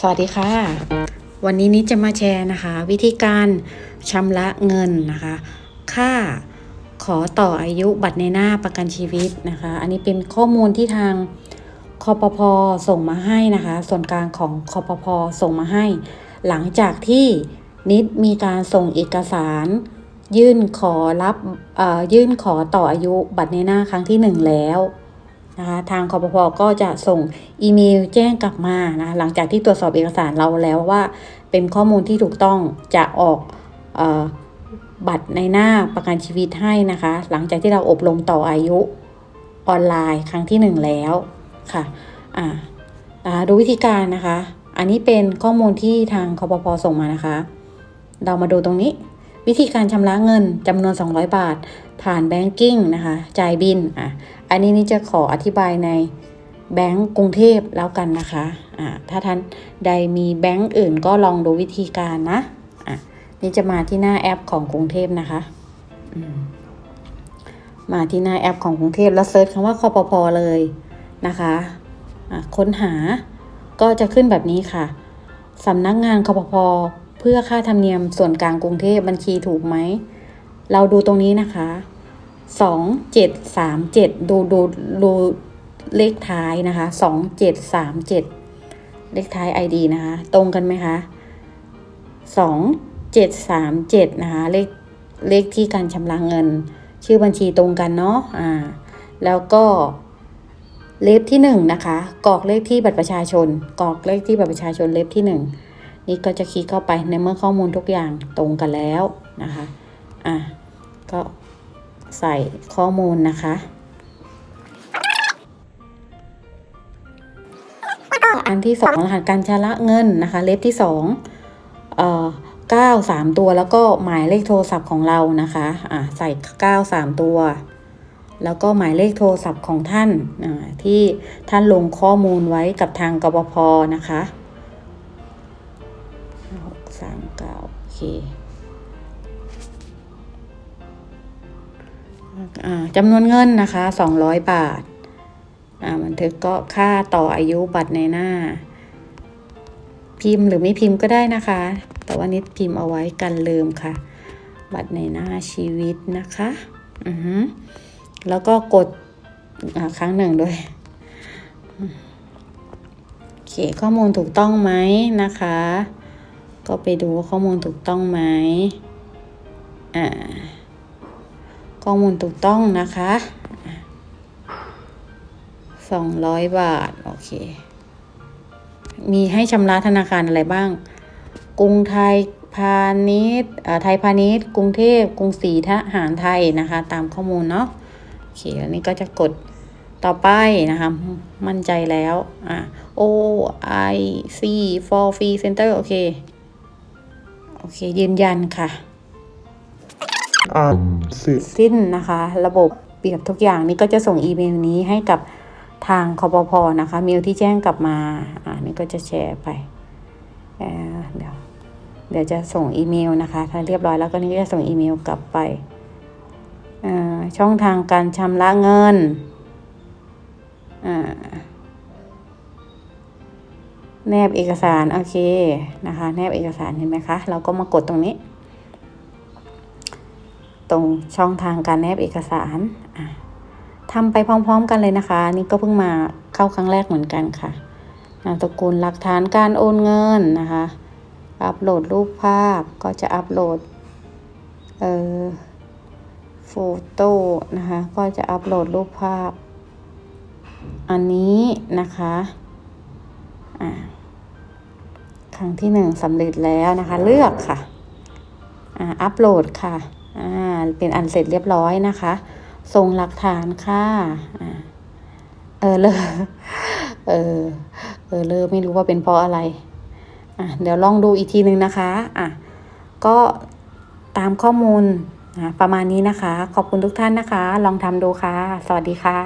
สวัสดีค่ะ วันนี้นิดจะมาแชร์นะคะ วิธีการชำระเงินนะคะ ค่าขอต่ออายุบัตรในหน้าประกันชีวิตนะคะ อันนี้เป็นข้อมูลที่ทางคอปพอส่งมาให้นะคะ ส่วนกลางของคอปพอส่งมาให้ หลังจากที่นิดมีการส่งเอกสาร ยื่นขอรับเอ่อยื่นขอต่ออายุบัตรในหน้าครั้งที่หนึ่งแล้ว นะคะ ทางคอปพอก็จะส่งอีเมลแจ้งกลับมานะหลังจากที่ตรวจสอบเอกสารเราแล้วว่า เป็นข้อมูลที่ถูกต้องจะออกออบัตรในหน้าประกันชีวิตให้นะคะ หลังจากที่เราอบรมต่ออายุออนไลน์ครั้งที่หนึ่งแล้วค่ะอ่าอ่าดูวิธีการนะคะ อันนี้เป็นข้อมูลที่ทางคอปพอส่งมานะคะ เรามาดูตรงนี้ วิธีการชำระเงินจำนวน 200 บาท ผ่านแบงกิ้งนะคะจ่ายบินอะอันนี้นี่จะขออธิบายในแบงก์กรุงเทพแล้วกันนะคะอะถ้าท่านใดมีแบงก์อื่นก็ลองดูวิธีการนะอะนี่จะมาที่หน้าแอปของกรุงเทพนะคะมมาที่หน้าแอปของกรุงเทพแล้วเซิร์ชคำว่าคอปพอเลยนะคะอะค้นหาก็จะขึ้นแบบนี้ค่ะสำนักงานคอปพอเพื่อค่าธรรมเนียมส่วนกลางกรุงเทพบัญชีถูกไหม เราดูตรงนี้นะคะ สองเจ็ดสามเจ็ดดูดูดูเลขท้ายนะคะสองเจ็ดสามเจ็ดเลขท้าย ID นะคะ ตรงกันไหมคะสองเจ็ดสามเจ็ดนะคะเลขเลขที่การชำระเงิน ชื่อบัญชีตรงกันเนาะอ่าแล้วก็เลขที่หนึ่งนะคะ กรอกเลขที่บัตรประชาชน กรอกเลขที่บัตรประชาชนเลขที่หนึ่งนี่ก็จะคลิกเข้าไปในเมื่อข้อมูลทุกอย่างตรงกันแล้วนะคะ อะ ก็ ใส่ข้อมูลนะคะอันที่สองรหัสการชำระเงินนะคะ เล็บที่สองเอ่อเก้าสามตัวแล้วก็หมายเลขโทรศัพท์ของเรานะคะอะใส่เก้าสามตัว แล้วก็หมายเลขโทรศัพท์ของท่านที่ท่านลงข้อมูลไว้กับทางกบพนะคะหกสามเก้าโอเค จำนวนเงินนะคะสองร้อยบาทอ่าบันทึกก็ค่าต่ออายุบัตรในหน้า พิมพ์หรือไม่พิมพ์ก็ได้นะคะ แต่ว่านิดพิมพ์เอาไว้กันลืมค่ะ บัตรในหน้าชีวิตนะคะอือฮึแล้วก็กดอ่าครั้งหนึ่งด้วยโอเคข้อมูลถูกต้องไหมนะคะ ก็ไปดูว่าข้อมูลถูกต้องไหมอ่า ข้อมูลถูกต้องนะคะสองร้อยบาท โอเค มีให้ชำระธนาคารอะไรบ้าง กรุงไทยพาณิชย์ไทยพาณิชย์ กรุงเทพ กรุงศรีทหารไทยนะคะ ตามข้อมูลเนาะ โอเค อันนี้ก็จะกดต่อไปนะคะ มั่นใจแล้ว อ่า O I C for free center โอเค โอเค ยืนยันค่ะ สร็จสิ้นนะคะ ระบบเปรียบทุกอย่างนี่ก็จะส่งอีเมลนี้ให้กับทางคอปพอนะคะเมลที่แจ้งกลับมาอ่านี่ก็จะแชร์ไปเอ่อเดี๋ยวเดี๋ยวจะส่งอีเมลนะคะถ้าเรียบร้อยแล้วก็นี่ก็จะส่งอีเมลกลับไปเอ่อช่องทางการชำระเงินอ่าแนบเอกสาร โอเคนะคะ แนบเอกสารเห็นไหมคะ เราก็มากดตรงนี้ ตรงช่องทางการแนบเอกสารทำไปพร้อม ๆ กันเลยนะคะ นี่ก็เพิ่งมาเข้าครั้งแรกเหมือนกันค่ะนามสกุลหลักฐานการโอนเงินนะคะ อัปโหลดรูปภาพก็จะอัปโหลดเอ่อโฟโต้นะคะ ก็จะอัปโหลดรูปภาพ อันนี้นะคะอะครั้งที่หนึ่งสำเร็จแล้วนะคะ เลือกค่ะอ่าอัปโหลดค่ะอ่า เป็นอันเสร็จเรียบร้อยนะคะ ทรงหลักฐานค่ะอ่าเออเลยเออเออเลยไม่รู้ว่าเป็นเพราะอะไรอะเดี๋ยวลองดูอีกทีนึงนะคะอะก็ตามข้อมูลประมาณนี้นะคะ ขอบคุณทุกท่านนะคะ ลองทำดูค่ะ สวัสดีค่ะ